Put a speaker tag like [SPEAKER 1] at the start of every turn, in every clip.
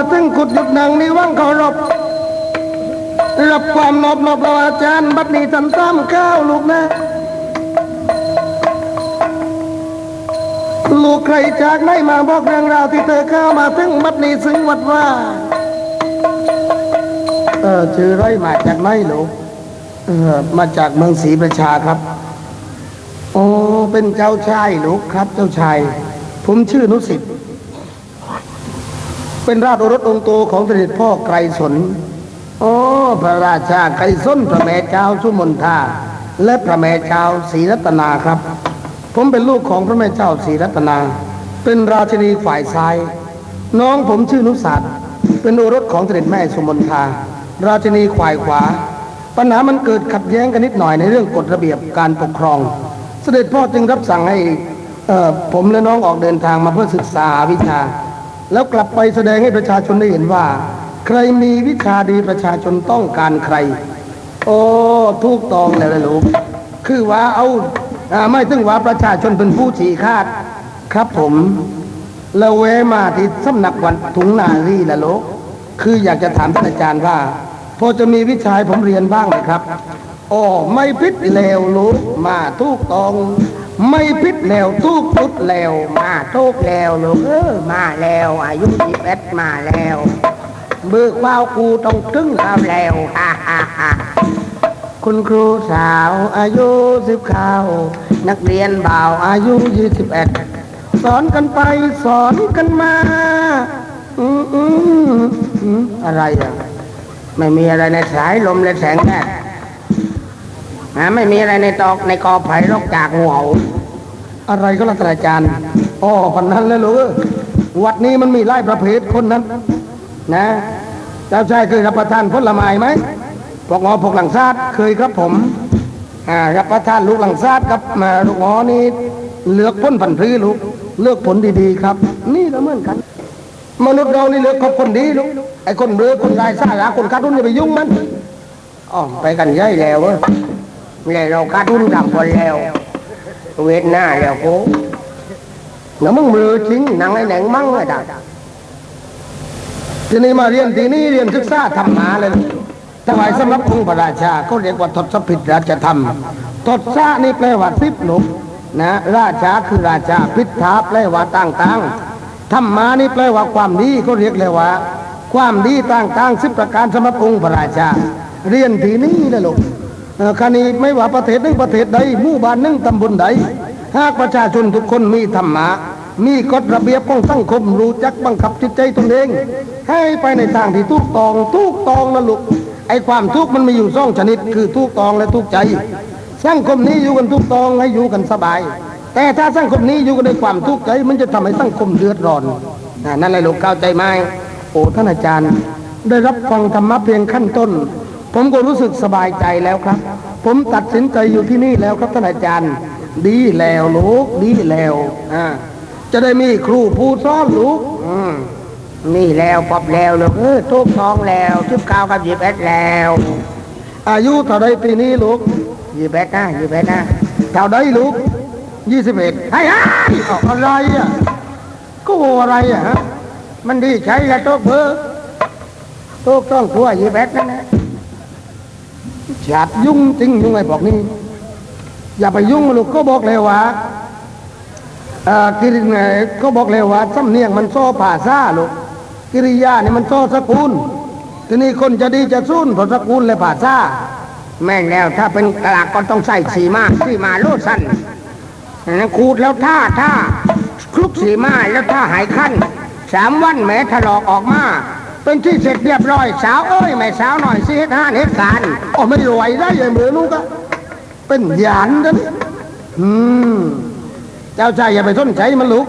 [SPEAKER 1] มาถึงขุดหยุดหนังนี่ว่างเคารพรับความนอบนอบเราอาจารย์ บัดนี้ทันซ้ำข้าวลูกนะ ลูกใครจากไหนมาบอกเรื่องราวที่เธอเข้ามาถึงบัดนี้ซึ่งวัดว่า เออชื่อไรมาจากไหนลูกเออมาจากเมืองศรีประชาครับ โอ้เป็นเจ้าชายลูกครับ เจ้าชาย ผมชื่อนุสิต เป็นราชโอรสองค์โตของเสด็จพ่อไกรสน โอ้ พระราชาไกรสนพระแม่เจ้าสุมนทาและพระแม่เจ้าศรีรัตนาครับ ผมเป็นลูกของพระแม่เจ้าศรีรัตนา เป็นราชินีฝ่ายซ้าย น้องผมชื่อนุสัตเป็นโอรสของเสด็จแม่สุมนทา ราชินีขวายขวา ปัญหามันเกิดขัดแย้งกันนิดหน่อยในเรื่องกฎระเบียบการปกครอง เสด็จพ่อจึงรับสั่งให้ผมและน้องออกเดินทางมาเพื่อศึกษาวิชา แล้วกลับไปแสดงให้ประชาชนได้เห็นว่า ใครมีวิชาดีประชาชนต้องการใคร โอ้ถูกตองแล้วนะลูกคือว่าเอาอาไม่ถึงว่าประชาชนเป็นผู้ชี้คาดครับผมแล้วแวมาที่สำนักวันถุงนารีละลูกคืออยากจะถามท่านอาจารย์ว่า พอจะมีวิชาผมเรียนบ้างไหมครับโอ้ไม่พิษแล้วลูกมาถูกตอง ไม่พิษแล้วทุกทุดแล้ว
[SPEAKER 2] มาทุกแล้วลูกเออมาแล้ว อายุสิบเอ็ดมาแล้วเบิกว่าวกูต้องตึงเอาแล้วฮ่าฮ่าฮ่า
[SPEAKER 1] คุณครูสาวอายุสิบข้าว
[SPEAKER 2] นักเรียนบ่าว
[SPEAKER 1] อายุยี่สิบเอ็ดสอนกันไปสอนกันมา อืมอืมอืมอะไรอะ
[SPEAKER 2] ไม่มีอะไรในสายลมและแสงแดด ฮะไม่มีอะไรในตอกในกอไผ่รกจากงูเห่า
[SPEAKER 1] อะไรก็ละตาอาจารย์อ๋อพันนั้นเลยลูกเอ้ยวัดนี้มันมีไล่ประเภทคนนั้น นะเจ้าชายเคยรับประทานผลไม้ไหมพวกงอพวกหลังซาดเคยครับผมอ่ารับประทานลูกหลังซาดกับมาลูกงอนี่เลือกพ้นผันพื้ลูกเลือกผลดีๆครับ นี่ก็เหมือนกัน มนุษย์เรานี่เลือกคบคนดีลูกไอ้คนเบือคนลายซ่าหาคนคาดรุ่นอย่าไปยุ่งมัน
[SPEAKER 2] อ๋อไปกันย่อยแล้วเว้ย เลยเราคาดทุนทำคนแล้ว เวทหน้าแล้วกู
[SPEAKER 1] เดี๋ยวมึงเบือจริง
[SPEAKER 2] หนังไอ้หนงมั่งไอ้ดา
[SPEAKER 1] ทีนี้มาเรียนทีนี้เรียนศึกษาธรรมะเลยถวายสำหรับองค์พระราชาเขาเรียกว่าทศพิธราชธรรมทศะนี่แปลว่าสิบหนุกนะราชาคือราชาพิธาแปลว่าต่างๆธรรมานี่แปลว่าความดีเขาเรียกเลยว่า ความดีต่างๆสิบประการสำหรับองค์พระราชา เรียนทีนี้นะลูก คณีไม่ว่าประเทศหนึ่งประเทศใดหมู่บ้านหนึ่งตำบลใด หากประชาชนทุกคนมีธรรมะ มีกฎระเบียบของสังคมรู้จักบังคับจิตใจตนเอง ให้ไปในทางที่ถูกต้องถูกต้องนะลูกไอ้ความทุกข์มันมีอยู่สองชนิด คือถูกต้องและทุกใจ สังคมนี้อยู่กันถูกต้องให้อยู่กันสบาย แต่ถ้าสังคมนี้อยู่กันด้วยความทุกข์ใจ มันจะทำให้สังคมเดือดร้อนนั่นแหละลูกเข้าใจไหมโอ้ท่านอาจารย์ ได้รับฟังธรรมะเพียงขั้นต้น ผมก็รู้สึกสบายใจแล้วครับ ผมตัดสินใจอยู่ที่นี่แล้วครับท่านอาจารย์ ดีแล้วลูกดีแล้วอ่าจะได้มีครูผู้สอนลูก
[SPEAKER 2] อืมนี่แล้วปอบแล้วลูกเออทุกท้องแล้วชิบเก้ากับยิบเอ็ดแล้ว
[SPEAKER 1] อายุเท่าใดปีนี้ลูก
[SPEAKER 2] ยิบเอ็ดนะยิบเอ็ดนะ
[SPEAKER 1] เท่าใดลูกยี่สิบเอ็ด
[SPEAKER 2] ไอ้ไอ้
[SPEAKER 1] อะไรอะก็อะไรอะฮะ
[SPEAKER 2] มันดีใช้ละทุกเบอร์ทุกต้องทั่วยิบเอ็ดนั่นนะ
[SPEAKER 1] ฉายุ่งจริงยุ่งไอ้บอกนี่อย่าไปยุ่งลูกก็บอกเลยว่าเอ่อกิริยาก็บอกเลยว่าสำเนียงมันโซ่ผ่าซ่าลูกกิริยานี่มันโซ่สกุลทีนี้คนจะดีจะสู้นเพราะสกุลเลยผ่าซ่า
[SPEAKER 2] แม่นแล้วถ้าเป็นกลากก็ต้องใส่สีมาสีมาโลดสั้นนั้นขูดแล้วท่าท่าคลุกสีมาแล้วท่าหายขั้นสามวันแม้ถลอกออกมา เป็นที่เสร็จเรียบร้อย สาวเอ้ยแม่สาวหน่อยสิเฮ็ดห้านเฮ็ดการ
[SPEAKER 1] อ๋อไม่รวยได้ยังมือลูกอะเป็นหยานกันอืมเจ้าชายอย่าไปสนใจมันลูก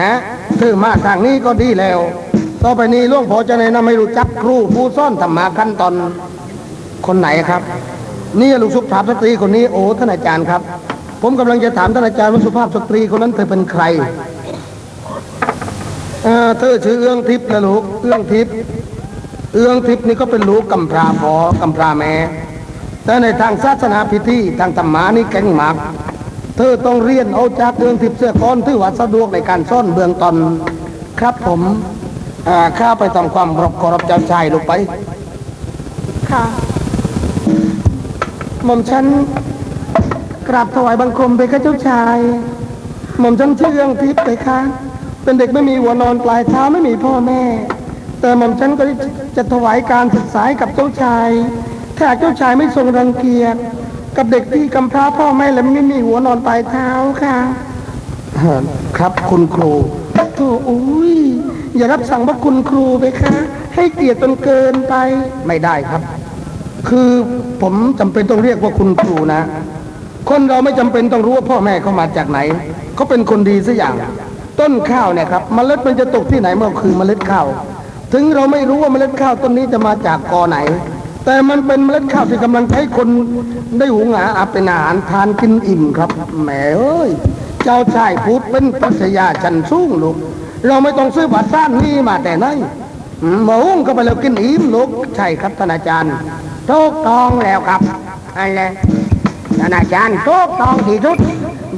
[SPEAKER 1] นะถือมาทางนี้ก็ดีแล้ว ต่อไปนี้ล่วงพอจะแนะนำให้รู้จักครูผู้ซ่อนธรรมะขั้นตอนคนไหนครับ นี่ลูกสุภาพสตรีคนนี้โอ้ท่านอาจารย์ครับ ผมกำลังจะถามท่านอาจารย์ว่าสุภาพสตรีคนนั้นเธอเป็นใคร เอ่อเธอชื่อเอื้องทิพย์นะลูก เอื้องทิพย์ เอื้องทิพย์นี่ก็เป็นลูกกำพร้าพ่อกำพร้าแม่ แต่ในทางศาสนาพิธีทางธรรมานี่แก่งมาก เธอต้องเรียนเอาจากเอื้องทิพย์เสื้อก้อนถือว่าสะดวกในการซ่อนเบื้องตอนครับผมอ่าข้าไปทำความรบเคารพเจ้าชายลูกไป
[SPEAKER 2] ค่ะหม่อมฉันกราบถวายบังคมไปข้าเจ้าชาย หม่อมฉันชื่อเรื่องทิพย์ไปค่ะ เป็นเด็กไม่มีหัวนอนปลายเท้าไม่มีพ่อแม่ แต่หม่อมฉันก็จะถวายการศึกษาให้กับเจ้าชายถ้าหากเจ้าชายไม่ทรงรังเกียจกับเด็กที่กำพร้าพ่อแม่และไม่มีหัวนอนปลายเท้าค่ะ
[SPEAKER 1] ครับคุณครู
[SPEAKER 2] โธ่อุ้ยอย่ารับสั่งว่าคุณครูไปคะให้เกียรติจนเกินไป
[SPEAKER 1] ไม่ได้ครับ คือผมจำเป็นต้องเรียกว่าคุณครูนะ คนเราไม่จำเป็นต้องรู้ว่าพ่อแม่เขามาจากไหนเขาเป็นคนดีสัอย่าง ต้นข้าวเนี่ยครับเมล็ดมันจะตกที่ไหนเมื่อคือเมล็ดข้าว ถึงเราไม่รู้ว่าเมล็ดข้าวต้นนี้จะมาจากกอไหน แต่มันเป็นเมล็ดข้าวที่กำลังใช้คนได้หุงหาอาเป็นอาหารทานกินอิ่มครับแหมเอ้ยเจ้าชายพูดเป็นปรัชญาชันสูงลูกเราไม่ต้องซื้อบัตรซ่านนี่มาแต่ไหนมาหุ้งเข้าไปแล้วกินอิ่มลูกใช่ครับท่านอาจารย์
[SPEAKER 2] ถูกตองแล้วครับอันแหละท่านอาจารย์ถูกตองที่สุด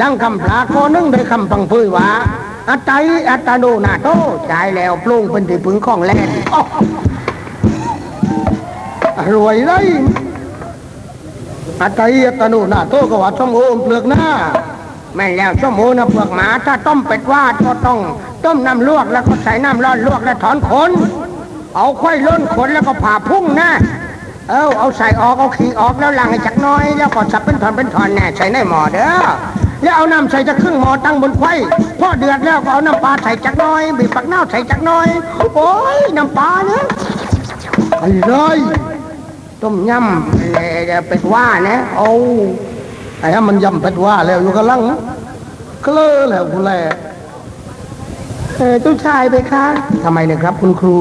[SPEAKER 2] ดังคำพระข้อนึงโดยคำพังพืยว่า อัตไตอัตโนนาโตใจายแล้วปรุงเป็นที่พึงของแลน
[SPEAKER 1] รวยไรอาไตอัตโนนาโตก็ว่าช่องโอมเปลือกหน้า
[SPEAKER 2] แม่แล้วชั่วโมงนะพวกหมาถ้าต้มเป็ดวาดก็ต้องต้มน้ำลวกแล้วก็ใส่น้ำร้อนลวกแล้วถอนขน เอาค่อยล้นขนแล้วก็ผ่าพุ่งนะเออเอาใส่ออกเอาขี้ออกแล้วล้างให้จักน้อย แล้วก็สับเป็นถอนเป็นถอนแน่ใส่ในหมอเด้อ แล้วเอาน้ำใส่จากครึ่งหม้อตั้งบนไฟพอเดือดแล้วก็เอาน้ำปลาใส่จักหน้อยบีบปักเน่าใส่จักหน้อย โอ้ยน้ำปลาเนี่ย
[SPEAKER 1] ไอ้ไร
[SPEAKER 2] ต้มยำเอ่อเป็ดว่านะ
[SPEAKER 1] เอาไอ้ฮะมันยำเป็ดว่าแล้วอยู่กำลังเคลอแล้วคุณแล
[SPEAKER 2] เออเจ้าชายไปคะ
[SPEAKER 1] ทำไมเนี่ยครับคุณครู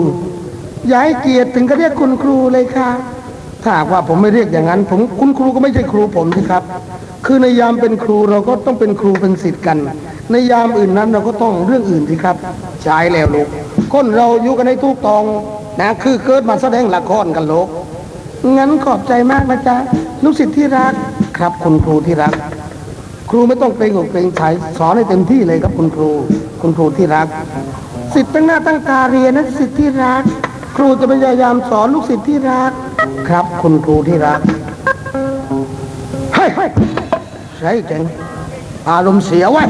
[SPEAKER 2] อย่าให้เกียรติถึงก็เรียกคุณครูเลยค่ะ
[SPEAKER 1] ถ้าหากว่าผมไม่เรียกอย่างนั้น ผมคุณครูก็ไม่ใช่ครูผมสิครับ คือในยามเป็นครูเราก็ต้องเป็นครูเป็นศิษย์กัน ในยามอื่นนั้นเราก็ต้องเรื่องอื่นสิครับ ใช่แล้วลูกคนเราอยู่กันในทุกตองนะคือเกิดมาแสดงละครกันลูก
[SPEAKER 2] งั้นขอบใจมากนะจ๊ะลูกศิษย์ที่รัก
[SPEAKER 1] ครับคุณครูที่รัก ครูไม่ต้องเกรงอกเกรงใจสอนให้เต็มที่เลยครับคุณครู คุณครูที่รัก
[SPEAKER 2] สิทธ์ตั้งหน้าตั้งตาเรียนนะสิทธิ์ที่รัก ครูจะพยายามสอนลูกศิษย์ที่รัก
[SPEAKER 1] ครับคุณครูที่รักเฮ้ยเฮ้ย ใช่เจ๋งอารมณ์เสียไว้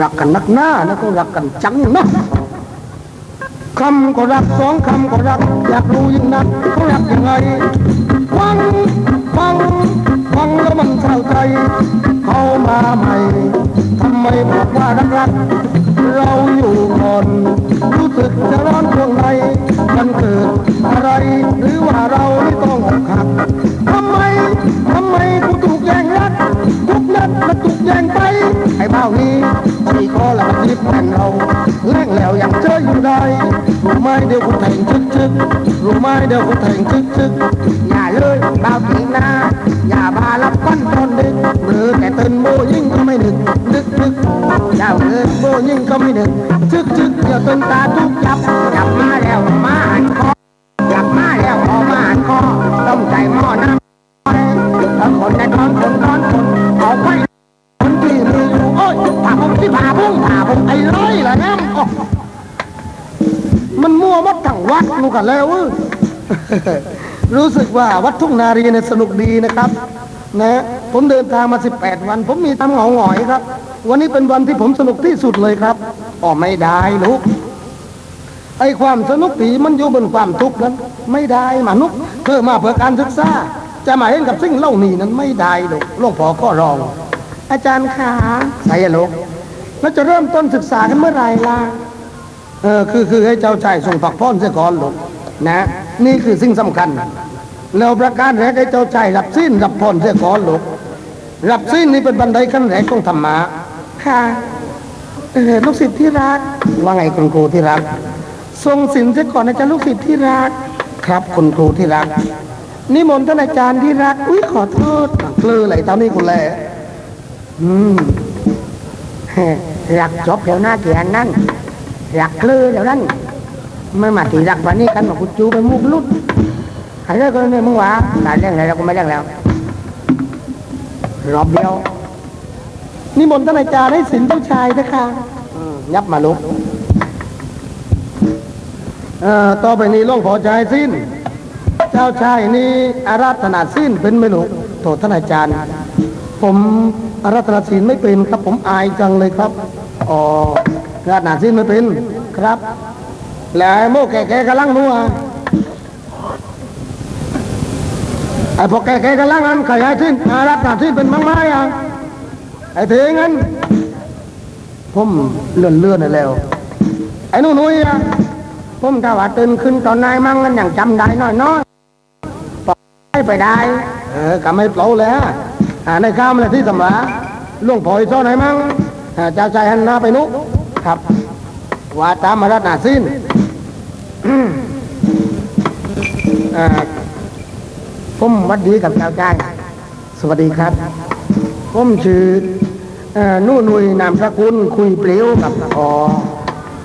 [SPEAKER 1] รักกันนักหน้านะก็รักกันจังนะคำก็รักสองคำก็รัก อยากรู้ยิ่งนักเขารักยังไงฟังฟังฟังแล้วมันเศร้าใจเขามาใหม่ทำไมบอกว่ารักรัก เราอยู่ก่อนรู้สึกจะร้อนช่วงในมันเกิดอะไร หรือว่าเราที่ต้องอกหักทำไมทำไมกู มันถูกแย่งไปไอ้เบ้านี้สี่คอแล้วมันยิบแผ่นเราแล่งแล้วยังเจออยู่ได้รู้ไหมเดี๋ยวกูแทงชึกชึกรู้ไหมเดี๋ยวกูแทงชึกชึก
[SPEAKER 2] อย่าเลยเบาทีนะอย่าบารับก้อนตอนดึก
[SPEAKER 1] หรือแต่เต้นโบยิ่งก็ไม่นึกนึกนึก
[SPEAKER 2] เจ้าเกิน
[SPEAKER 1] โบยิ่งก็ไม่นึกชึกชึกอย่าเต้นตาทุก
[SPEAKER 2] จับจับมาแล้ว ที่
[SPEAKER 1] ผ่าพุ่งผ่าผมไอ้ร้อยละน้ำอ๋อมันมั่วมัดทั้งวัดนูกันแล้วเว้ยรู้สึกว่าวัดทุ่งนารีเนี่ยสนุกดีนะครับนะผมเดินทางมา 18 วัน ผมมีทำเหงาหงอยครับ วันนี้เป็นวันที่ผมสนุกที่สุดเลยครับอ๋อไม่ได้ลูกไอ้ความสนุกตีมันอยู่บนความทุกข์นั้น ไม่ได้มนุษย์เพื่อมาเพื่อการศึกษาจะมาเห็นกับสิ่งเล่านี้นั้นไม่ได้ลูกหลวงพ่อก็รอง
[SPEAKER 2] อาจารย์ขา
[SPEAKER 1] ใส่อะลูก
[SPEAKER 2] แล้วจะเริ่มต้นศึกษากันเมื่อไหร่ล่ะ
[SPEAKER 1] เออคือคือให้เจ้าชายส่งผักพ้อนเสียก่อนลูกนะ นี่คือสิ่งสำคัญแล้วประการแรกให้เจ้าชายรับสิ้นรับพรเสียก่อนลูกรับสิ้นนี่เป็นบันไดขั้นแรกของธรรมะ
[SPEAKER 2] ค่ะเออลูกศิษย์ที่รัก
[SPEAKER 1] ว่าไงคุณครูที่รัก
[SPEAKER 2] ทรงศีลเสียก่อนนะจ๊ะลูกศิษย์ที่รัก
[SPEAKER 1] ครับคุณครูที่รัก
[SPEAKER 2] นิมนต์ท่านอาจารย์ที่รัก อุ้ยขอโทษ
[SPEAKER 1] กลือไหลเท่านี้คุณแลอืม
[SPEAKER 2] รักจบแล้วหน้าเกียนนั่นรักลือแล้วนั่นไม่มาตีรักวันนี้กันมากูจูไปมุกลุดใครเลิกกันเนี่ยมึงวะตายเรื่องอะไรแล้วกูไม่เรื่องแล้วรอบเดียว
[SPEAKER 1] นิมนต์ท่านอาจารย์ให้สินเจ้าชายนะคะยับมาลูกเอ่อต่อไปนี้หลวงพ่อชายสิ้น เจ้าชายนี่อาราธนาสิ้นเป็นไม่ลูกโทษท่านอาจารย์ ผม อาราธนาศีลไม่เป็นครับ ผมอายจังเลยครับอ๋ออาราธนาศีลไม่เป็นครับ แล้วไอ้โม่แก่ๆกำลังนัวไอ้พวกแก่ๆกำลังนั้นขยายสิ้นอาราธนาศีลเป็นมั้งไหมอะไอ้เทงั้นผมเลื่อนเลื่อนๆแล้ว ไอ้นุ่นุ้ยอะผมถ้าว่าตื่นขึ้นตอนนายมั่งนั้นยังจำได้น้อยน้อยๆปล่อยไปได้ เออก็ไม่เปล่าแล้ว ในข้ามเลยที่สำราล่วงพอยซ้อนไหนมั่งอ่าเจ้าใจหันหน้าไปนุครับว่าตามมารัตนาสิ้นอืมอ่าผมวัดดีกับเจ้าใจสวัสดีครับ ผมชื่ออ่อนู่นุยนามสกุลคุยเปลวกับอ๋อ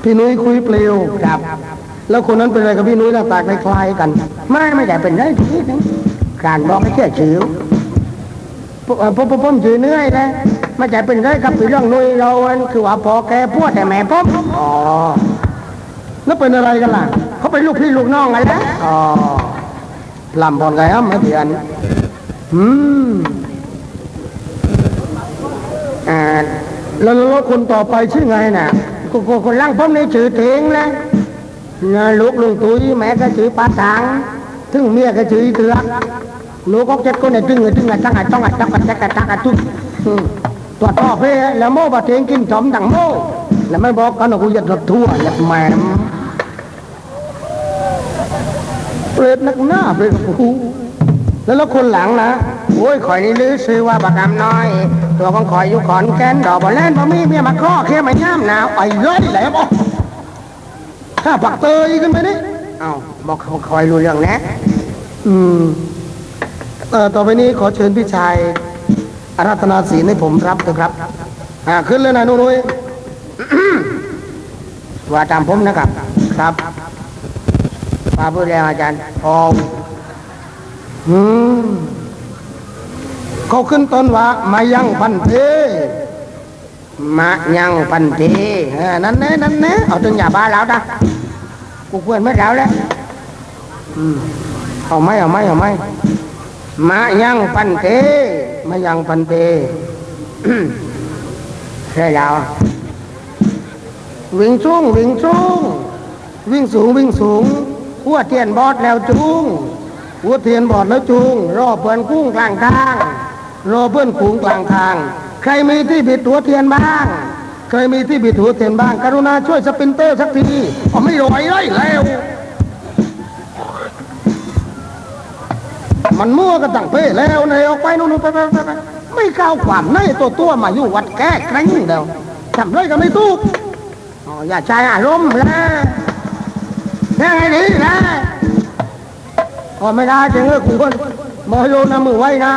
[SPEAKER 1] พี่นุ้ยคุยเปลวครับ แล้วคนนั้นเป็นอะไรกับพี่นุ้ยหน้าตาคล้ายๆกัน ไม่ไม่ได้เป็นไรทีนึงการบอกให้แค่ชื่อ ผมเอ่อมผมผมชื่อเนื้อยนะม่ใช่เป็นไรกับพี่เรื่องนุยเราคือว่าพอแกพวดแต่แม่ผมอ๋อแล้วเป็นอะไรกันล่ะเขาเป็นลูกพี่ลูกน้องกันแล้วอ๋อลำบอลไงครับมาเถียนอืมอ่าแล้วแล้วคนต่อไปชื่อไงน่ะคนคนคนล่างผมในชื่อเถงแล้วนะลูกลุงตุ้ยแม่ก็ชื่อป้าถังถึงเมียก็ชื่อเถือก ลูกก็เจ็ดคนเนี่ยตึงเลยตึงอะตั้งอะต้องอะตั้อะแจ๊กอะตั้งอะทุกอืมตัวต่อเพ่แล้วโม่บะเถงกินสมดังโม่แล้วไม่บอกกันว่ากูอยากรถทั่วอยากแมมเปรตนักหน้าเปรตกูแล้วแล้วคนหลังนะโอ้ยข่อยนี่ลือซื้อว่าบักกำน้อย ตัวของข่อยอยู่ขอนแก่นดอกบ่แล่นบ่มีเมียมาข้อเคี้ยมาย่ามหนาวไอ้เลยแหลมอะข้าปักเตยขึ้นไปนี่เอ้าบอกขาคอยรู้เรื่องนะ อืม ต่อไปนี้ขอเชิญพี่ชายอารัตนาศีลให้ผมรับเถอะครับ อ่าขึ้นเลยนะนุ่ยว่าตามผมนะครับ ครับมาพูดแล้วอาจารย์พออืมเขาขึ้นต้นว่ามายังพันเทมายังพันเทเออนั่นแน่นั่นแน่เอาถึงอย่าบ้าแล้วนะกูควรไม่แล้วแล้วอืมเอาไหมเอาไหมเอาไหม มายังพันเทมายังพันเทอืมใช่แล้ววิ่งสูงวิ่งสูงวิ่งสูงวิ่งสูงหัวเทียนบอดแล้วจุงหัวเทียนบอดแล้วจูงรอเพื่อนกุ้งกลางทางรอเพื่อนฝูงกลางทาง ใครมีที่บิดหัวเทียนบ้างใครมีที่บิดหัวเทียนบ้าง กรุณาช่วยสปินเตอร์สักทีอ๋อไม่รอยเลยแล้ว มันมั่วกันตั้งเป้แล้วในออกไปนู่นไปไปไปไปไม่ก้าวความในตัวตัวมาอยู่วัดแก้แกล้งเดียวทำไรก็ไม่ตู้อ๋อย่าใช้อารมณ์แล้วยังไงดีนะพอไม่ได้จริงเลยคุณคนมอโยนนะมือไว้นะ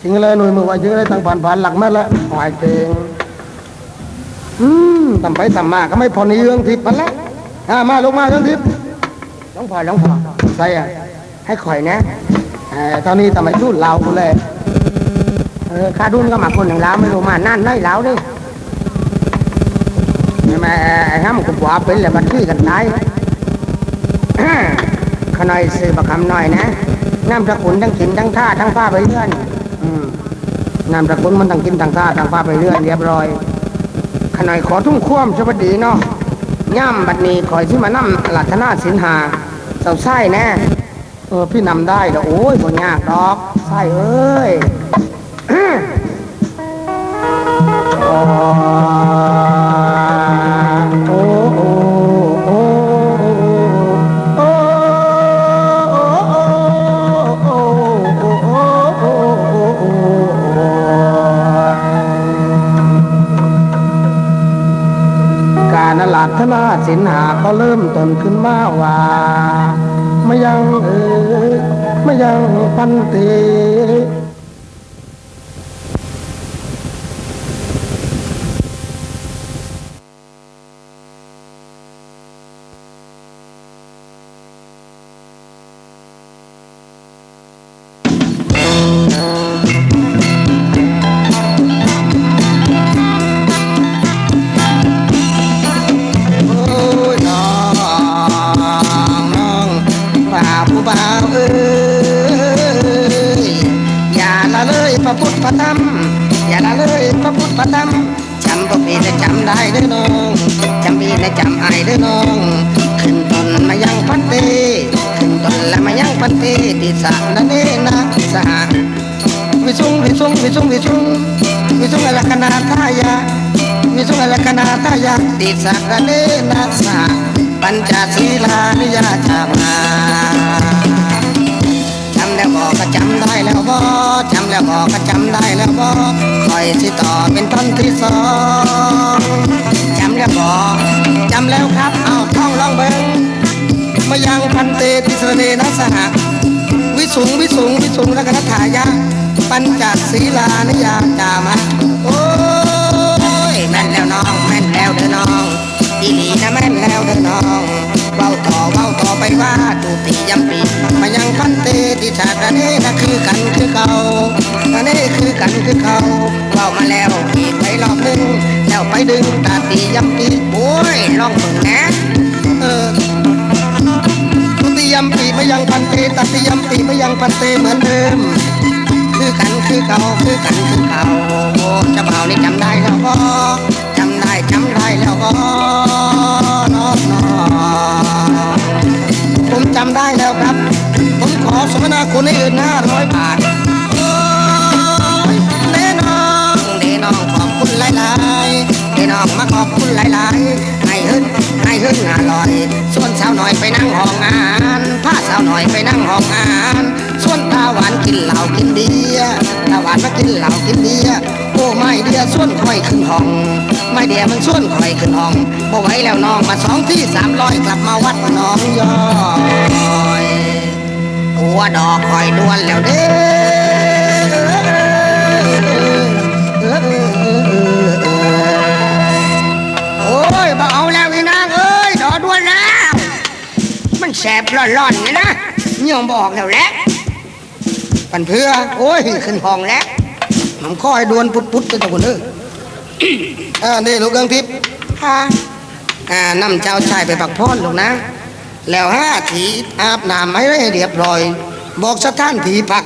[SPEAKER 1] จริงเลยหน่วยมือไว้จริงเลยตั้งผ่านผ่านหลักแม่ละหอยเตงอืมทำไปทำมาก็ไม่พอในเรื่องทิพย์มันละอ่ามาลงมาเรื่องทิพย์หลวงพ่อหลวงพ่อใส่อะให้ข่อยนะ ตอนนี้ทำไมรุ่นเราเลยเออข้าดุนก็มาคนหนึ่งแล้วไม่รู้มานั่นได้แล้วดิแม่ไอ้ห้ามกูบอกเป็นแหละบัดขี้กันตายขน่อยซื้อประคำหน่อยนะน้ำสกุลทั้งกินทั้งท่าทั้งผ้าไปเรื่อยน้ำสกุลมันทั้งกินทั้งท่าทั้งผ้าไปเรื่อยเรียบร้อยขน่อยขอทุ่งคว่ำสวัสดีเนาะย่ำบัดนี้คอยที่มานั่หลักนาสินหาเสาไส้แน่ เออพี่นำได้เด้อโอ้ยบ่ยากดอกไส้เอ้ยโอ้โอ้โอ้โอ้การนลัทนาสินหาก็เริ่มต้นขึ้นมาว่า ไม่ยังเอ่ยไม่ยังพันเต
[SPEAKER 2] ระธรรมอย่าละเลยพระพุทธพระธรรมจำพระปีและจำได้เด้อน้องจำปีและจำไอายเด้อน้อง ขึ้นต้นมายังพันเตขึ้นต้นและมายังพันเตติสารนเนนะสหวิสุงวิสุงวิสุงวิสุงวิสุงอลัคนาทายาวิสุงอลัคนาทายาติสักระเนนัสสะปัญจศีลานิยาจามา แล้วบอกก็จำได้แล้วบ่จำแล้วบอกก็จำได้แล้วบ่คอยสิต่อเป็นตอนที่สองจำแล้วบอกจำแล้วครับเอาท่องลองเบิ่งมายังพันเตติสเนนัสสะวิสุงวิสุงวิสุงรักนัฐายะ ปัญจศีลานิยาจามาโอ้ยแม่นแล้วน้องแม่นแล้วเด้อน้องอีหลีนะแม่นแล้วเด้อน้องเว้าต่อเว้าต่อไปว่าตุติยมปีมายัง พันเตติชาตะเนนะคือกันคือเก่าตะเนคือกันคือเก่าเว้ามาแล้วอีกไปรอบหนึงแล้วไปดึงตาติยมปีโอ้ยลองเบิ่งนะเออตุติยมปีไม่ยังพันเตตติยมปีไม่ยังพันเตเหมือนเดิมคือกันคือเก่าคือกันคือเก่าโอ้เจ้าบ่านี่จำได้แล้วก็จำได้จำได้แล้วก็น้องน้องผมจำได้แล้วครับ ขอสมนาคุณให้อื่นห้าร้อยบาทโอ้ยเด้น้องเด้น้องขอบคุณหลายๆเด้น้องมาขอบคุณหลายๆให้หึ้นให้หึ้นอร่อย ส่วนสาวหน่อยไปนั่งห้องอาหารพาสาวหน่อยไปนั่งห้องอาหารส่วนตาหวานกินเหล้ากินเบียร์ตาหวานมากินเหล้ากินเบียร์โอ้ไม่เดียส่วนข่อยขึ้นห้องไม่เดียมันส่วนข่อยขึ้นห้องบ่ไหวแล้วน้องมาสองที่สามร้อยกลับมาวัดน้องยอ ดอกข่อยดวนแล้วเด้อโอ้ยบ่เอาแล้วอีนางเอ้ยดอดวนแล้ว มันแสบร้อนๆนี่นะเยี่ยบอกแล้วแหละปันเพื่อ โอ้ย ขึ้นห้องแล้วมันคอยดวนปุดปุดๆไปตะคนเด้ออ่านี่ลูกเอิงทิพย์
[SPEAKER 3] ค่ะ
[SPEAKER 2] อ่านำเจ้าชายไปปักพรลูกนะ แล้วห้าถีอาบน้ำให้เรียบร้อย บอกสถานที่พัก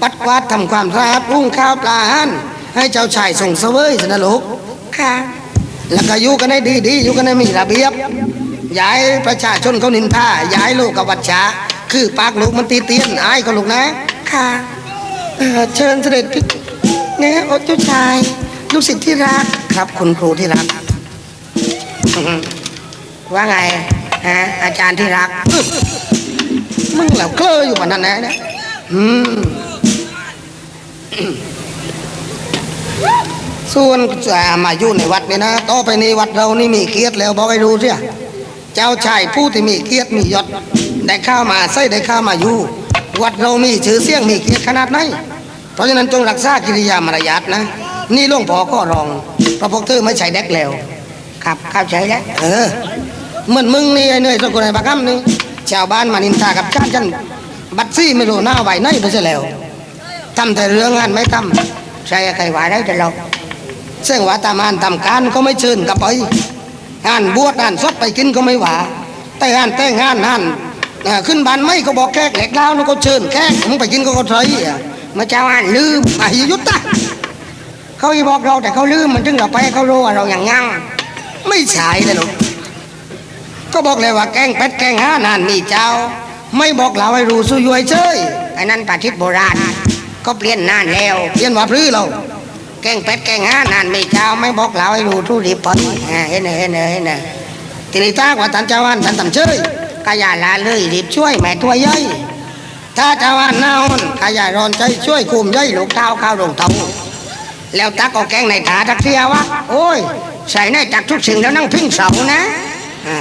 [SPEAKER 2] ปัดกวาดทำความสะอาดปรุงข้าวปลาอาหารให้เจ้าชายส่งเสวยสนะลูก
[SPEAKER 3] ค่ะ
[SPEAKER 2] แล้วก็อยู่กันให้ดีๆอยู่กันให้มีระเบียบย้ายประชาชนเขานินทาย้ายลูกกับวัดชาคือปากลูกมันตีเตียนอายก็ลูกนะ
[SPEAKER 3] ค่ะ
[SPEAKER 2] เอ่อเชิญเสด็จพี่เนี่ยโอ้เจ้าชาย ลูกศิษย์ที่รักครับคุณครูที่รักอื้อหือว่าไงฮะอาจารย์ที่รักอื้อ มึงเหล่าเคลออยู่วันนั้นนะนี่ยอืมส่วนจะมาอยู่ในวัดเนี่ยนะต่อไปในวัดเรานี่มีเกียรติแล้วบอกให้รู้เสียเจ้าชายผู้ที่มีเกียรติมียศได้ข้ามาใส่ได้ข้ามาอยู่ วัดเรามีชื่อเสียงมีเกียรติขนาดไหนเพราะฉะนั้นจงรักษากิริยามารยาทนะ นี่หลวงพ่อก็รองเพราะพวกเธอไม่ใช่เด็กแล้ว
[SPEAKER 3] ครับข้าใจแล้ว
[SPEAKER 2] เออเหมือนมึงนี่ไอ้เนยสกุลไอ้ปากคำนี่ ชาวบ้านมานินทากับชาติฉันบัตรซี่ไม่รู้หน้าไหวไหนไปเสียแล้วทำแต่เรื่องงานไม่ทำใช่ใครไหวได้แต่เราเสื่องว่าตามานทำการก็ไม่เชิญกับไปงานบวชงานสดไปกินก็ไม่หวาแต่งานแต่งงานงานขึ้นบ้านไม่ก็บอกแขกเหล็กแล้วแล้วก็เชิญแขกมึงไปกินก็ก็เฉยอ่
[SPEAKER 3] เมื่อเจ้าอ่านลืม
[SPEAKER 2] มาหยุตะ
[SPEAKER 3] เขาอีบอกเราแต่เขาลืมมันถึงเราไปเขารู้ว่าเราอย่างงั้ง
[SPEAKER 2] ไม่ใช่เลยลูก ก็บอกเลยว่าแกงเป็ดแกงห่านานมีเจ้า ไม่บอกเราให้รู้สุยวยเชย
[SPEAKER 3] ไอ้นั่นป่าทิพย์โบราณ ก็เปลี่ยนนานแล้ว
[SPEAKER 2] เรียนว่าพลื้อเรา
[SPEAKER 3] แกงเป็ดแกงห่านานม่เจ้า ไม่บอกเราให้รู้ทุรีปอยเห็นเห็นเห็น
[SPEAKER 2] ทีนี้ถ้าว่าท่านเจ้าวานท่านทำเชย
[SPEAKER 3] กายาลาเลยรีบช่วยแม่ตัวย่อย
[SPEAKER 2] ถ้าเจ้าวานหน้าอ่อนขยารอนใจช่วยคุมย่อยลูกเท้าข้าวลงเท้า
[SPEAKER 3] แล้วตักก็แกงในถาทักเทียวะโอ้ยใส่ในจักทุกสิ่งแล้วนั่งพิงเสานะ
[SPEAKER 2] อ่า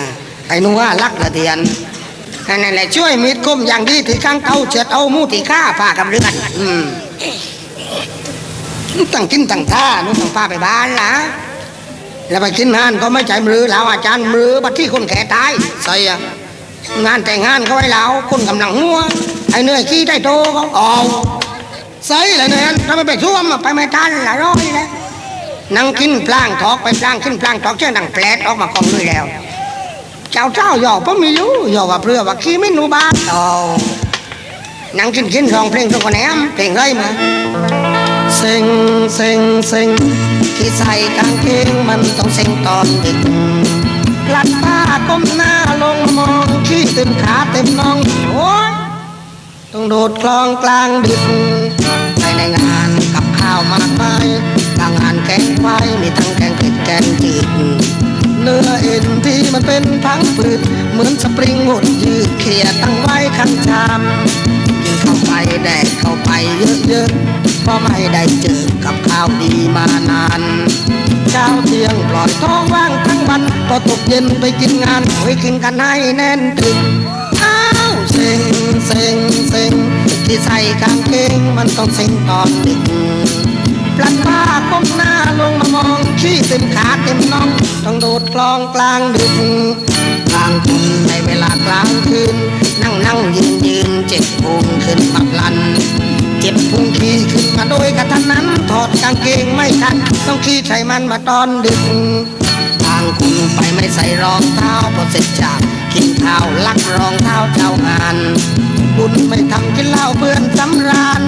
[SPEAKER 2] ไอ้หนูว่ารักละเทียน
[SPEAKER 3] นั่นแหละช่วยมีดคมอย่างดีที่ข้างเตาเช็ดเอามูที่ฆ่าผ้ากับเลือด
[SPEAKER 2] อืมตั้งกินตั้งท่านู่นตั้งป้าไปบ้านละแล้วไปกินงานก็ไม่ใจมือแล้วอาจารย์มือบัดที่คนแก่ตายใส่อะงานแต่งงานเขาไว้แล้วคนกำลังหัวไอ้เหนื่อยขี้ได้โตเขาเอาใส่เลยเนี่ยถ้าไม่ไปท่วมไปไม่ทันละร้อยแล้วนั่งกินพลางทอกไปพลางขึ้นพลางทอกเช่นดังแปลดออกมากองด้วยแล้ว เจ้าเจ้าหยอกผมไม่รู้หยอกว่าเพื่อว่าขี้ไม่หนูบ้านเอานั่งกินกินร้องเพลงทุกคนแอมเพลงไรมา
[SPEAKER 3] เซ็งเซ็งเซ็งที่ใส่กางเกงมันต้องเซ็งตอนดึกกลัดผ้าก้มหน้าลงมองขี้เต็มขาเต็มน่องโอ้ยต้องโดดคลองกลางดึกภายในงานกับข้าวมากมายบางงานแกงไฟมีทั้งแกงเผ็ดแกงจืด เนื้อเอ็นที่มันเป็นทั้งปลืดเหมือนสปริงหดยืดเขี่ยตั้งไว้ข้างชามกินเข้าไปแดกเข้าไปเยอะๆเพราะไม่ได้เจอกับข้าวดีมานานเช้าเที่ยงปล่อยท้องว่างทั้งวันพอตกเย็นไปกินงานไปกินกันให้แน่นตึกอ้าวเซ็งเซ็งเซ็งที่ใส่กางเกงมันต้องเซ็งตอนดึก ปลัดผ้าก้มหน้าลงมามองขี้เต็มขาเต็มน่อง ต้องโดดคลองกลางดึกกลางคนในเวลากลางคืน นั่งนั่งยืนยืนเจ็บพุงขึ้นมาพลัน เจ็บพุงขี้ขึ้นมาโดยกระทันนั้น ถอดกางเกงไม่ทัน ต้องขี้ใส่มันมาตอนดึกทางคุณไปไม่ใส่รองเท้าพอเสร็จจากกินข้าวลักรองเท้าเจ้างานบุญไม่ทำกินเหล้าเพื่อนสำราญ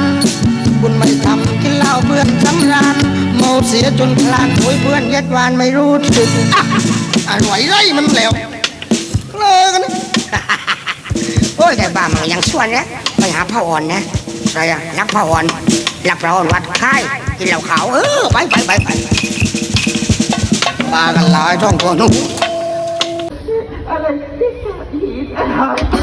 [SPEAKER 3] บุญไม่ทำกินเหล้าเพื่อนสำราญเมาเสียจนคลานโอยเพื่อนเยัดวานไม่รู้สึกอะอร่อยไรมันแล้วเลิกกันนะโอ้ยแต่บ้ามันยังส่วนนะไปหาพ่ออ่อนนะใช่อะรักพ่ออ่อนรักพ่ออ่อนวัดค่ายกินเหล้าขาวเออไปไปไปไปมากันหลายช่องคนนู้น
[SPEAKER 4] อะไรที่สาอีนะครับ